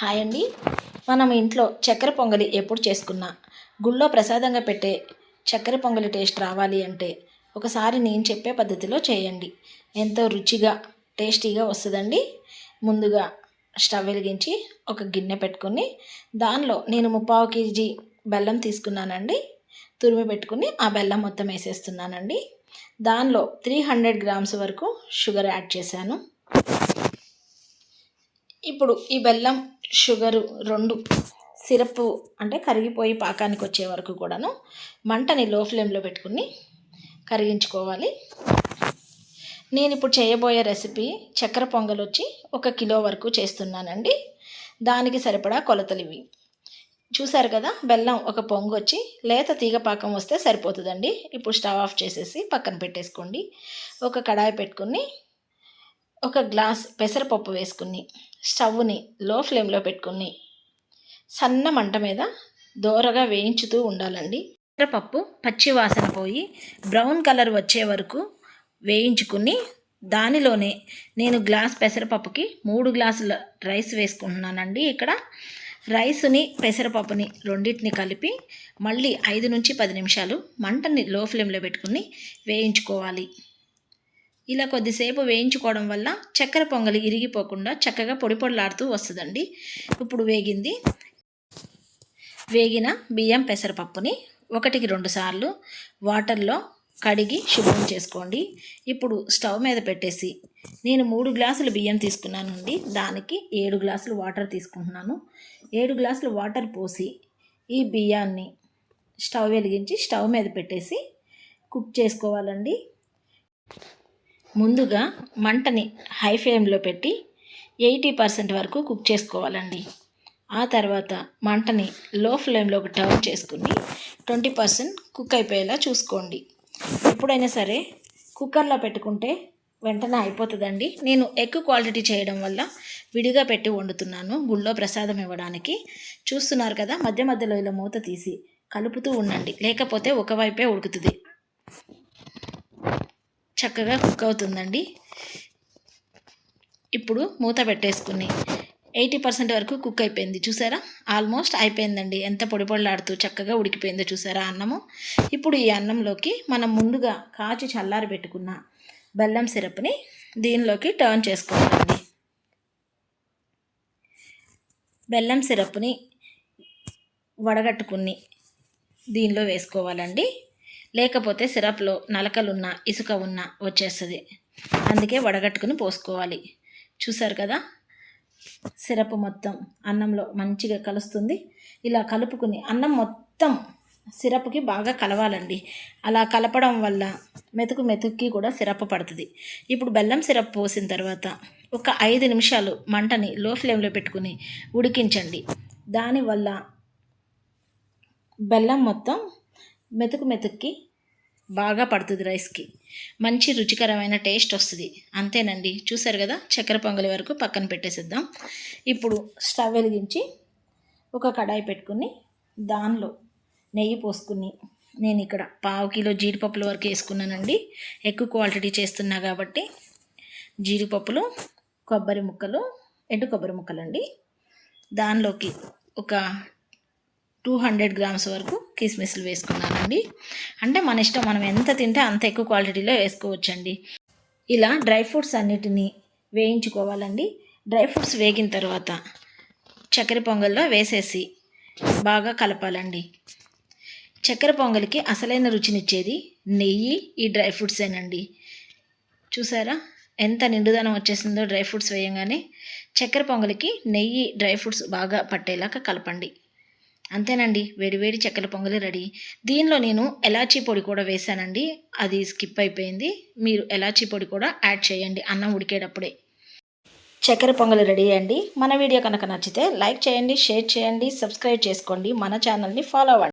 Hi అండి. మనం ఇంట్లో చక్కెర పొంగలి ఎప్పుడు చేసుకున్నా గుళ్ళో ప్రసాదంగా పెట్టే చక్కెర పొంగలి టేస్ట్ రావాలి అంటే ఒకసారి నేను చెప్పే పద్ధతిలో చేయండి. ఎంతో రుచిగా టేస్టీగా వస్తుందండి. ముందుగా స్టవ్ వెలిగించి ఒక గిన్నె పెట్టుకొని దానిలో నేను ముప్పావు కేజీ బెల్లం తీసుకున్నానండి. తురిమి పెట్టుకుని ఆ బెల్లం మొత్తం వేసేస్తున్నానండి. దానిలో త్రీ హండ్రెడ్ గ్రామ్స్ వరకు షుగర్ యాడ్ చేశాను. ఇప్పుడు ఈ బెల్లం షుగరు రెండు సిరప్ అంటే కరిగిపోయి పాకానికి వచ్చే వరకు కూడాను మంటని లో ఫ్లేమ్లో పెట్టుకుని కరిగించుకోవాలి. నేను ఇప్పుడు చేయబోయే రెసిపీ చక్కెర పొంగల్ వచ్చి ఒక కిలో వరకు చేస్తున్నానండి. దానికి సరిపడా కొలతలు ఇవి. చూసారు కదా బెల్లం ఒక పొంగు వచ్చి లేత తీగ పాకం వస్తే సరిపోతుందండి. ఇప్పుడు స్టవ్ ఆఫ్ చేసేసి పక్కన పెట్టేసుకోండి. ఒక కడాయి పెట్టుకుని ఒక గ్లాస్ పెసరపప్పు వేసుకుని స్టవ్ని లో ఫ్లేమ్లో పెట్టుకుని సన్న మంట మీద దోరగా వేయించుతూ ఉండాలండి. పెసరపప్పు పచ్చి వాసన పోయి బ్రౌన్ కలర్ వచ్చే వరకు వేయించుకుని దానిలోనే నేను గ్లాస్ పెసరపప్పుకి మూడు గ్లాసుల రైస్ వేసుకుంటున్నానండి. ఇక్కడ రైస్ని పెసరపప్పుని రెండింటిని కలిపి మళ్ళీ ఐదు నుంచి పది నిమిషాలు మంటని లో ఫ్లేమ్లో పెట్టుకుని వేయించుకోవాలి. ఇలా కొద్దిసేపు వేయించుకోవడం వల్ల చక్కెర పొంగలి ఇరిగిపోకుండా చక్కగా పొడి పొడిలాడుతూ వస్తుందండి. ఇప్పుడు వేగింది. వేగిన బియ్యం పెసరపప్పుని ఒకటికి రెండు సార్లు వాటర్లో కడిగి శుభ్రం చేసుకోండి. ఇప్పుడు స్టవ్ మీద పెట్టేసి నేను మూడు గ్లాసులు బియ్యం తీసుకున్నానండి. దానికి ఏడు గ్లాసులు వాటర్ తీసుకుంటున్నాను. ఏడు గ్లాసులు వాటర్ పోసి ఈ బియ్యాన్ని స్టవ్ వెలిగించి స్టవ్ మీద పెట్టేసి కుక్ చేసుకోవాలండి. ముందుగా మంటని హై ఫ్లేమ్లో పెట్టి ఎయిటీ పర్సెంట్ వరకు కుక్ చేసుకోవాలండి. ఆ తర్వాత మంటని లో ఫ్లేమ్లోకి టర్న్ చేసుకుని ట్వంటీ పర్సెంట్ కుక్ అయిపోయేలా చూసుకోండి. ఎప్పుడైనా సరే కుక్కర్లో పెట్టుకుంటే వెంటనే అయిపోతుందండి. నేను ఎక్కువ క్వాలిటీ చేయడం వల్ల విడిగా పెట్టి వండుతున్నాను. గుళ్ళో ప్రసాదం ఇవ్వడానికి. చూస్తున్నారు కదా మధ్య మధ్యలో ఇలా మూత తీసి కలుపుతూ ఉండండి. లేకపోతే ఒకవైపే ఉడుకుతుంది. చక్కగా కుక్ అవుతుందండి. ఇప్పుడు మూత పెట్టేసుకుని ఎయిటీ పర్సెంట్ వరకు కుక్ అయిపోయింది. చూసారా? ఆల్మోస్ట్ అయిపోయిందండి. ఎంత పొడి పొడిలాడుతూ చక్కగా ఉడికిపోయిందో చూసారా అన్నము? ఇప్పుడు ఈ అన్నంలోకి మనం ముందుగా కాచి చల్లారి పెట్టుకున్న బెల్లం సిరప్ని దీనిలోకి టర్న్ చేసుకోవాలండి. బెల్లం సిరప్ని వడగట్టుకుని దీనిలో వేసుకోవాలండి. లేకపోతే సిరప్లో నలకలున్న ఇసుక ఉన్న వచ్చేస్తుంది. అందుకే వడగట్టుకుని పోసుకోవాలి. చూసారు కదా? సిరప్ మొత్తం అన్నంలో మంచిగా కలుస్తుంది. ఇలా కలుపుకుని అన్నం మొత్తం సిరప్కి బాగా కలవాలండి. అలా కలపడం వల్ల మెతుకు మెతుక్కి కూడా సిరప్ పడుతుంది. ఇప్పుడు బెల్లం సిరప్ పోసిన తర్వాత ఒక ఐదు నిమిషాలు మంటని లో ఫ్లేమ్లో పెట్టుకుని ఉడికించండి. దానివల్ల బెల్లం మొత్తం మెతుకు మెతుక్కి బాగా పడుతుంది రైస్కి. మంచి రుచికరమైన టేస్ట్ వస్తుంది. అంతేనండి. చూసారు కదా? చక్కెర పొంగలి వరకు పక్కన పెట్టేసిద్దాం. ఇప్పుడు స్టవ్ వెలిగించి ఒక కడాయి పెట్టుకుని దానిలో నెయ్యి పోసుకుని నేను ఇక్కడ పావు కిలో జీడిపప్పుల వరకు వేసుకున్నానండి. ఎక్కువ క్వాలిటీ చేస్తున్నా కాబట్టి జీడిపప్పులు కొబ్బరి ముక్కలు ఎండు కొబ్బరి ముక్కలు అండి దానిలోకి ఒక టూ హండ్రెడ్ గ్రామ్స్ వరకు కిస్మిస్లు వేసుకున్నానండి. అంటే మన ఇష్టం మనం ఎంత తింటే అంత ఎక్కువ క్వాలిటీలో వేసుకోవచ్చండి. ఇలా డ్రై ఫ్రూట్స్ అన్నిటినీ వేయించుకోవాలండి. డ్రై ఫ్రూట్స్ వేగిన తర్వాత చక్కెర పొంగల్లో వేసేసి బాగా కలపాలండి. చక్కెర పొంగల్కి అసలైన రుచినిచ్చేది నెయ్యి ఈ డ్రై ఫ్రూట్సేనండి. చూసారా? ఎంత నిండుదనం వచ్చేసిందో డ్రై ఫ్రూట్స్ వేయంగానే చక్కెర పొంగలికి నెయ్యి డ్రై ఫ్రూట్స్ బాగా పట్టేలాగా కలపండి. అంతేనండి. వేడివేడి చక్కెర పొంగలి రెడీ. దీనిలో నేను ఎలాచీ పొడి కూడా వేశానండి అది స్కిప్ అయిపోయింది. మీరు ఎలాచీ పొడి కూడా యాడ్ చేయండి. అన్నం ఉడికేటప్పుడే. చక్కెర పొంగలి రెడీ అండి. మన వీడియో కనుక నచ్చితే లైక్ చేయండి షేర్ చేయండి సబ్స్క్రైబ్ చేసుకోండి. మన ఛానల్ని ఫాలో అవ్వండి.